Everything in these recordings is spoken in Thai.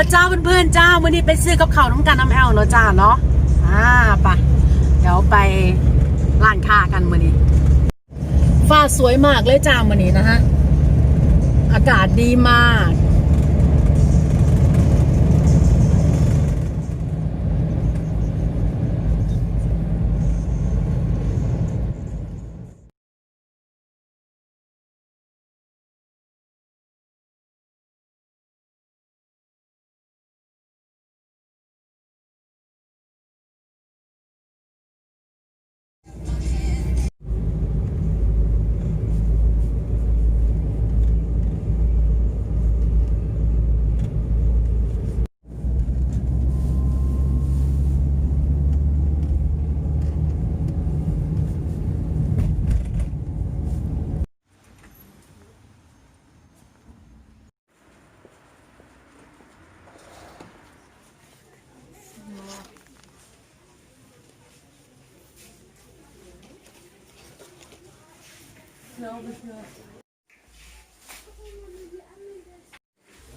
ป้าเจ้าเพื่อนๆเจ้าวันนี้ไปซื้อกับเขาน้ำกันน้ำแอลเนาะจ้าเนาะอ่าไปะเดี๋ยวไปร้านค้ากันวันนี้ฟ้าสวยมากเลยจ้าวันนี้นะฮะอากาศดีมาก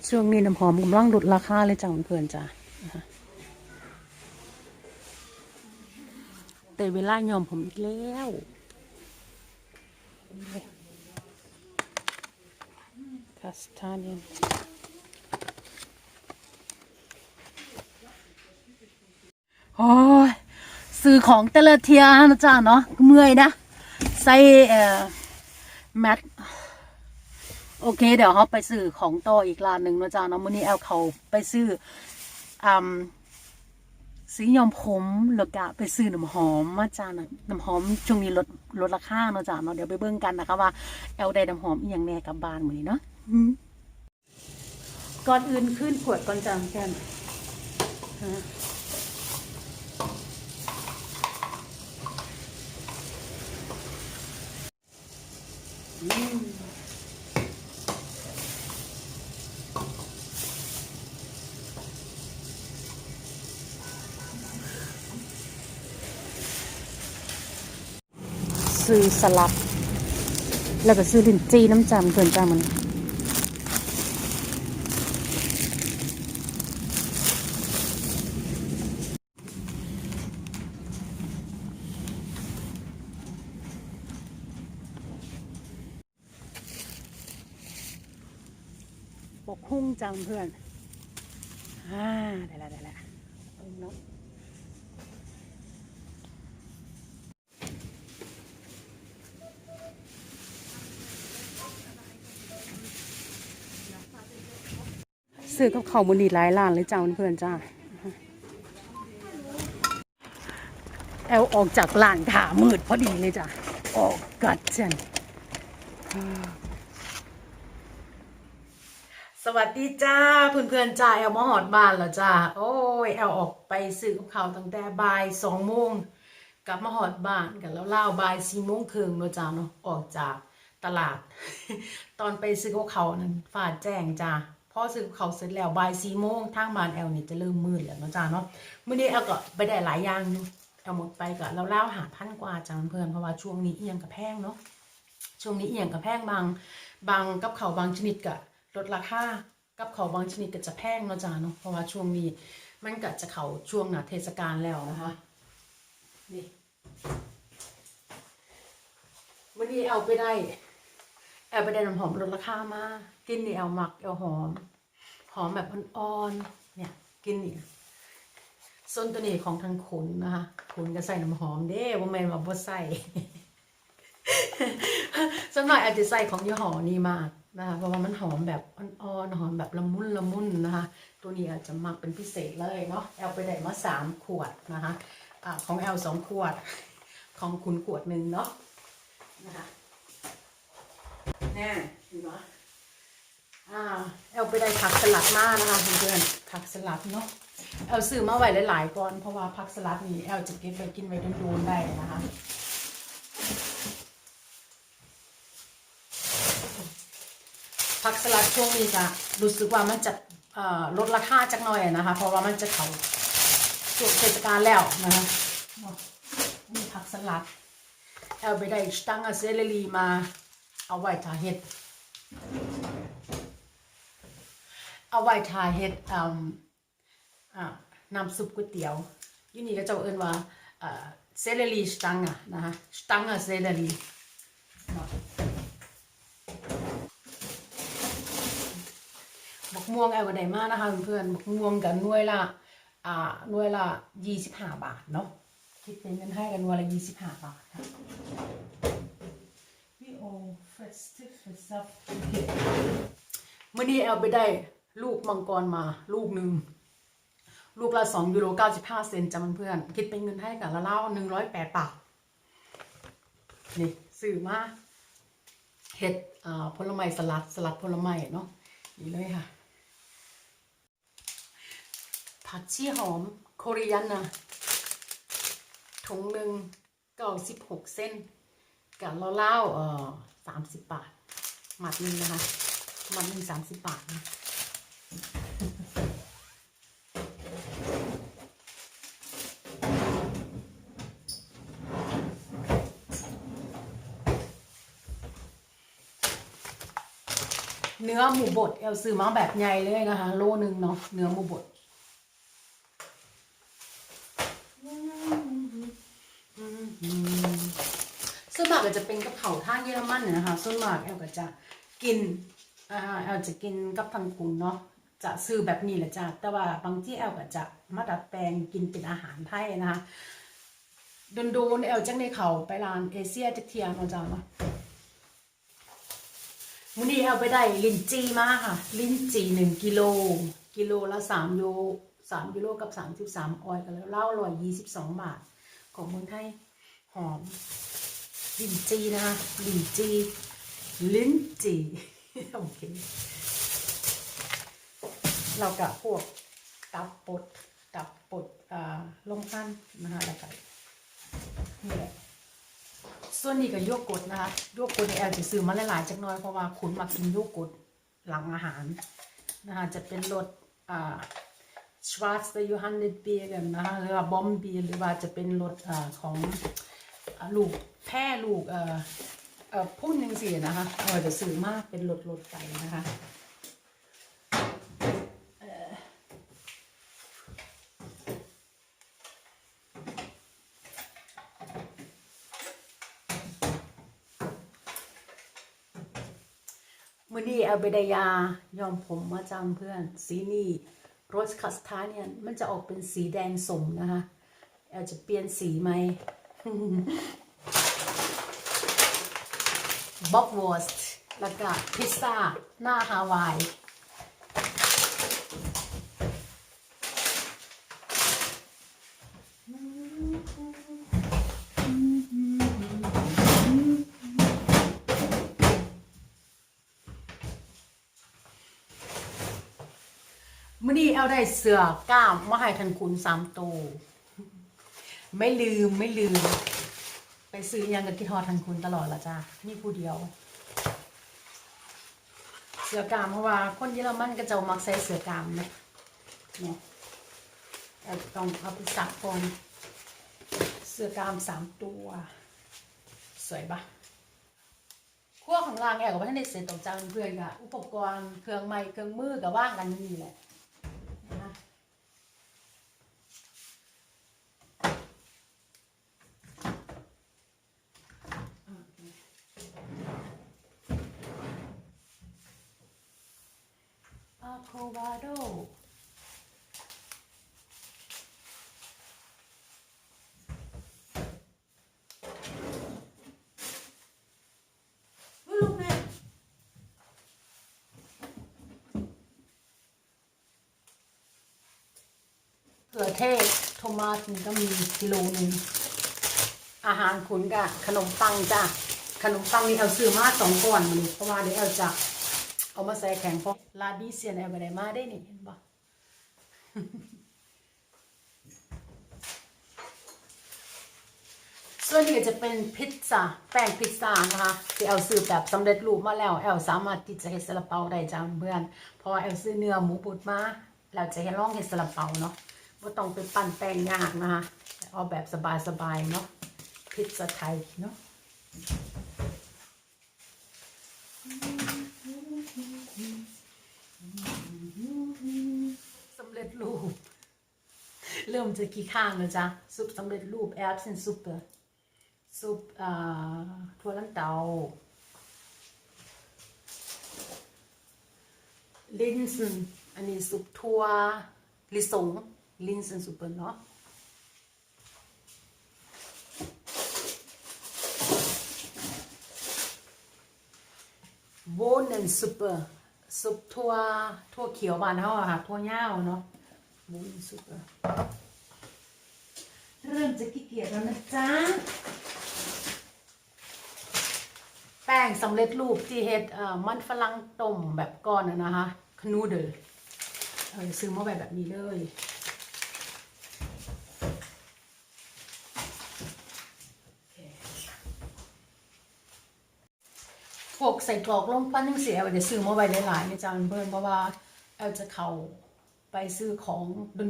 ช่วงนี้น้ำหอมกำลังลดราคาเลยจ้าเพื่อนๆจ้านะคะแต่เวลายอมผมอีกแล้วคาสตาเนียนโอ้ยซื้อของแต่ละเทียนะจ้าเนาะเมื่อยนะ ใส่เอ่อ แมทโอเค เดี๋ยวเขาไปซื้อของต่ออีกร้านหนึ่งนะจ๊ะเนาะมื้อนี้แอลเขาไปซื้ออืมสียอมผมแล้วก็ไปซื้อน้ำหอมมาจ้านะน้ำหอมช่วงนี้ลดลดราคาเนาะจ้าเนาะเดี๋ยวไปเบิ่งกันนะคะว่าแอลได้น้ำหอมอีหยังแน่กลับบ้านมื้อนี้เนาะก่อนอื่นขึ้นขวดก่อนจ้าแค่น ซื้อสลัด แล้วก็ซื้อลิ้นจีน้ำจำเกินจ้ามัน กหุ้งจังเพื่อนอ่าได้ละได้ละเอาเนาะซื้อกับเขาวมันดีหลายร้านเลยจ้าเพื่อนจ้าแอลออกจากร้านขามืดพอดีเลยจ้ะ ออกกัดจัน สวัสดีจ้าเพื่อนๆจ้าแอลมาหอดบ้านแล้วจ้าโอ้ยแอลออกไปซื้อกับเขาวตั้งแต่บ่ายสองโมงกลับมาหอดบ้านกันแล้วเล่าบ่ายสี่โมงครึ่งเนาะจ้าเนาะออกจากตลาด ตอนไปซื้อกับเขาวนั้นฝ่าแจ้งจ้าพอซื้อกับเขาวเสร็จแล้วบ่ายสี่โมงทางบ้านแอลเนี่ยจะเริ่มมืดแล้วเนาะจ้าเนาะเมื่อนี้แอลก็ไปได้หลายอย่างอยู่แอลหมดไปก็แล้วเล่าหาพันกว่าจ้าเพื่อนเพราะว่าช่วงนี้เอียงกับแพงเนาะช่วงนี้เอียงกับแพงบางบางกับเขาบางชนิดก็ ลดราคากับเขาวบางชนิดก็จะแพงเนาะจ้าเนาะเพราะว่าช่วงนี้ มันก็จะเขาช่วงหนาเทศกาลแล้วนะคะนี่วันนี้เอาไปได้เอาไปได้น้ำหอมลดราคามากินนี่เอาหมักเอาหอม หอมแบบอ่อนๆเนี่ยกินนี่ส้นตัวนี้ของทางขุนนะคะขุนก็ใส่น้ำหอมเด้ว่าแมนว่าบ่ใส่สักหน่อยอาจจะใส่ของยี่ห้อนี้มาก นะคะเพราะว่ามันหอมแบบอ่อนๆหอมแบบละมุนละมุนนะคะ ตัวนี้อาจจะมักเป็นพิเศษเลยเนาะแอลไปได้มาสามขวดนะคะอ่าของแอลสองขวด ของคุณขวดหนึ่งเนาะนะคะแน่เห็นไหมอ่าแอลไปได้ผักสลัดมากนะคะเพื่อนๆผักสลัดเนาะแอลซื้อมาไว้หลายๆก่อนเพราะว่าผักสลัดนี่แอลจะเก็บไปกินไว้โดนๆได้นะคะ ผักสลัดช่วงนี้จะรู้สึกว่ามันจะลดราคาจักหน่อยนะคะ เพราะว่ามันจะเขาช่วงเทศกาลแล้วนะคะนี่ผักสลัดเอาไปได้สตังเซเลรีมาเอาไว้ทาเห็ดเอาไว้ทาเฮ็ดอ่าอ่าน้ำซุปก๋วยเตี๋ยวยู่นี่ก็จ้าเอิ้นว่าเซเลรีสตังอะนะคะสตังเซเลรีนาะบัก ม่วงแอลก็ได้มากนะคะเพื่อนๆม่วงกับหน่วยละอ่าหน่วยละยี่สิบห้าบาทเนาะคิดเป็นเงินให้กันหน่วยละยี่สิบห้าบาทค่ะ We all festive stuff มื่อนี้แอลไปได้ลูกมังกรมาลูกหนึ่งลูกละสองยูโรเก้าสิบห้าเซนต์จำเพื่อนๆคิดเป็นเงินให้กับละเล่าหนึ่งร้อยแปดบาทนี่สื่อมาเห็ดอ่าผลไม้สลัดสลัดผลไม้เนาะนี่เลยค่ะ ผักชีหอมโคเรียนนะถุงหนึ่งเก้าสิบหกเส้นกับละเล่าเอ่อสามสิบบาทหมัดหนึ่งนะคะหมันหนึ่งสามสิบบาทนะเนื้อหมูบดเอลซื้อมาแบบใหญ่เลยนะคะ โลหนึ่งเนาะเนื้อหมูบด ส่วนมากก็จะเป็นกับเขาท่าเยอรมันนะคะ ส่วนมากแอลก็จะกินอ่าแอลจะกินกับทางคุณเนาะจะซื้อแบบนี้แหละจ้ะแต่ว่าบางที่แอลก็จะมาดัดแปลงกินเป็นอาหารไทยนะคะโดนๆแอลจังในเขาไปร้านเอเชียจักเทียนเอาจ้ะเนาะมื้อนี้แอลไปได้ลินจีมาค่ะ ลินจีหนึ่งกิโลกิโลละสามยูสามยูโรกับสามสิบสามออยกันแล้วเล่าร้อยยี่สิบสองบาท ของเมืองไทยหอม ลินจีนะคะลินจีลิ้นจีโอเคเรากับพวกตับปดตับปดอ่าลมพันนะคะแล้วก็นี่แหละส่วนนี้ก็โยกกดนะคะโยกกดในแอลจะซื้อมาหลายๆจักน้อยเพราะว่าคุณมากินโยกกดหลังอาหารนะคะจะเป็นรสอ่าชวาร์ e ยูฮันเดเบียกันนะคะหรือว่าบอมเบียหรือว่าจะเป็นรสอ่าของ ลูกแพร่ลูกเอ่อเอ่อพุ่นยังสี่นะคะเออจะซื้อมากเป็นรสรสไปนะคะเอ่อมื่อนี้เอาไปด้ยายอมผมมาจำเพื่อน สีนี่โรสคัสตาเนี่ย มันจะออกเป็นสีแดงสมนะคะแอลจะเปลี่ยนสีไหม บ็อกวอสต์แล้วก็พิซซ่า หน้าฮาวาย มื่อนี้เอาได้เสือกล้ามมาให้ทันคุณสามตัว ไม่ลืมไม่ลืม ไปซื้อยังกับกินฮอดทันคุณตลอดละจ้านี่ผู้เดียว เสือกามเพราะว่าคนเยอรมันก็จะมักใส่เสือกามนะเนี่ยแต่ต้องเอาไปสักก่อนเสือกามสามตัว สวยปะขั้วของรางแอลกับท่านได้เสร็จตกจังเพื่อนกับอุปกรณ์เครื่องไม้เครื่องมือกับว่างกันนี่แหละอะโควาโดลูกแม่ เขือเทศโทมาสนี่ก็มีกิโลหนึ่งอาหารขุนกับขนมปังจ้ะขนมปังนี่เอาซื้อมาสองก้อนมาเลยเพราะว่าเดี๋ยวเอาจะเอามาใส่แข็งพราะลาดีเซียนแอลไปได้มาได้นี่เห็นปะส่วนนี้จะเป็นพิซซ่าแป้งพิซซ่านะคะที่เอาซื้อแบบสำเร็จรูปมาแล้วแอลสามารถที่จะเฮ็ดซาลาเปาได้จ้าเพื่อนพราะว่าแอลซื้อเนื้อหมูบดมาแล้วจะให้ลองเฮ็ดซาลาเปาเนาะ ว่าต้องไปปั้นแป้งยากนะคะเอาแบบสบายๆเนาะพิซซ่าไทยเนาะสำเร็จรูป เริ่มจะกี่ข้างนะจ้ะซุปสำเร็จรูปแอปเซนซุปเปอร์ซุปถั่วลันเตาลินซ์อันนี้ซุปถั่วลิสง ลินซนซุปเปอร์เนาะโวนันซุปเปอร์ซุปถั่วถั่วเขียวบานเฮาอะค่ะถั่วเหย้าเนาะโวนันซุปเปอร์เริ่มจะขี้เกียจแล้วนะจ๊ะ แป้งสำเร็จรูปที่เฮ็ดเอ่อมันฝรั่งต้มแบบก้อนนะนะคะคนูเดลเออซื้อมาแบบแบบนี้เลยโอเคพ วกใส่กรอกลงปั้นยังเสียว่าจะซื้อมาไว้หลายๆในจานเพิ่อนเพราะว่าแอลจะเข้าไปซื้อของ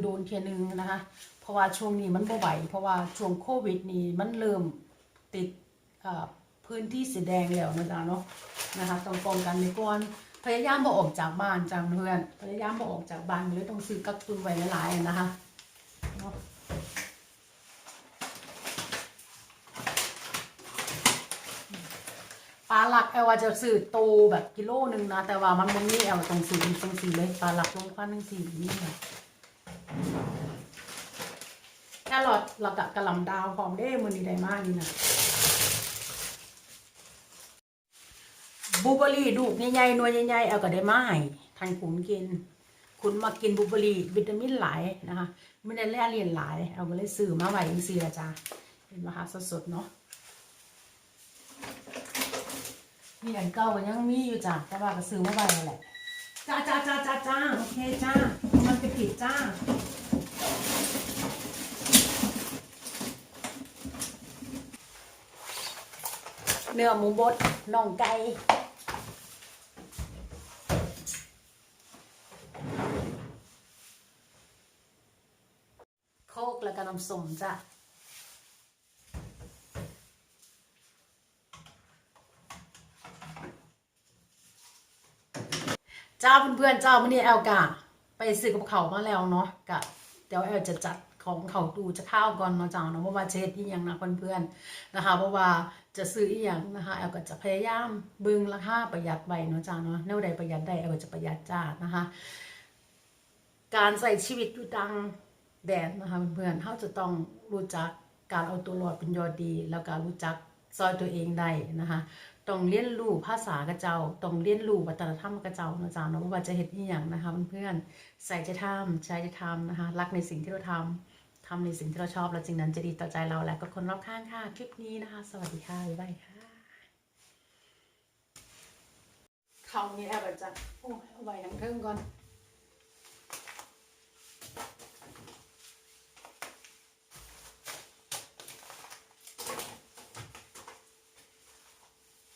โดนๆเทียนึงนะคะ เพราะว่าช่วงนี้มันบ่ไหวเพราะว่าช่วงโควิดนี่มันเริ่มติดอ่อพื้นที่สีแดงแล้วนะจ๊ะเนาะนะคะต้องป้องกันไว้ก่อนพยายามบอออกจากบ้านจังเพื่อนพยายามบอออกจากบ้านเลยต้องซื้อกักตุนไว้หลายๆนะคะเนาะ ปลาหลักแอลว่าจะซื้อโตแบบกิโลหนึ่งนะ แต่ว่ามันมันนี่แอลต้องซื้อต้องซื้อเลยปลาหลักลงพันหนึ่งสี่นี่ค่ะแค่หลอดหลักกะกะหล่ำดาวพร้อมได้มือนี้ได้มากนี่นะบูเบอรี่ดูกใหญ่ๆหน่วยใหญ่ๆเอาก็ได้มาให้ทานขุนกิน คุณมากินบูเบอรี่วิตามินหลายนะคะไม่ได้แล่เรียนหลายเอาก็เลยซื้อมาไว้จังซี่ละจ้าเห็นไหมคะสดๆเนาะ มีอันเก่าก็ยังมีอยู่จ้าแต่ว่าก็ซื้อมาไว้นั่นแหละจ้าจ้าจ้าจ้าจ้าโอเคจ้า มันจะผิดจ้า เนื้อหมูบดน่องไก่โคกแล้วก็น้ำส้มจ้ะ เจ้าเพื่อนๆเจ้ามื่อนี้แอลกะไปซื้อกับเขามาแล้วเนาะกะเดี๋ยวแอลจะจัดของเขาดูจะข้าวก่อนเนาะจ้าเนาะเพราะว่าเช็ดอีหยังนะเพื่อนๆนะคะ เพราะว่าจะซื้ออีหยังนะคะแอลก็จะพยายามบึงราคาประหยัดไว้เนาะจ้าเนาะแนวใดประหยัดได้แอลก็จะประหยัดจ้านะคะ การใส่ชีวิตอยู่ดังแดนนะคะเพื่อนๆเขาจะต้องรู้จักการเอาตัวรอดเป็นยอดดี แล้วก็รู้จักซอยตัวเองได้นะคะ ต้องเรียนรู้ภาษากระเจ้าต้องเรียนรู้วัฒนธรรมกระเจ้านะจ๊ะเนาะว่าจะเห็นอีหยังนะคะเพื่อนๆใส่ใจทำใช้จะทำนะคะรักในสิ่งที่เราทำทำในสิ่งที่เราชอบแล้วสิ่งนั้นจะดีต่อใจเราและก็คนรอบข้างค่ะคลิปนี้นะคะ สวัสดีค่ะบ๊ายบายค่ะเขานี่แอบจะโอ้ยเอาไว้ทั้งเทิงก่อน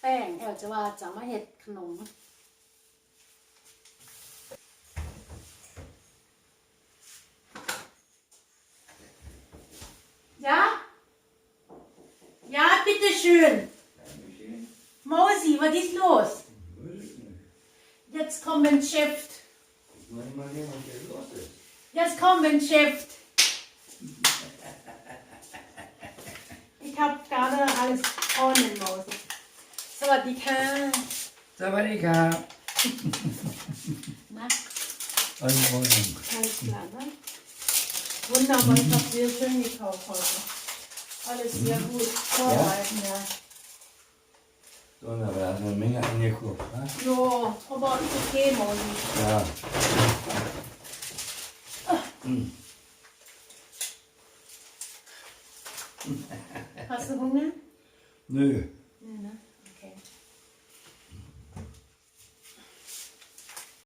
แป้งแอลจะว่าจะมาเห็ดขนม Ja? Ja, bitteschön. Mausi, was ist los? Jetzt kommen Chef. Ich meine mal sehen, was hier los ist. Jetzt kommen Chef. Ich habe gerade alles ordnen, Mausi. สวัสดีค่ะ Sawadika. นะ Guten Morgen. Alles klar, ne? Wunderbar, ich habe sehr schön gekauft heute. Alles sehr gut vorbereiten, ja. So, na, da hast du eine Menge angeguckt. Ne? Jo, aber ist okay, Mausi. Ja. Hast du Hunger? Nö. Nee, ne?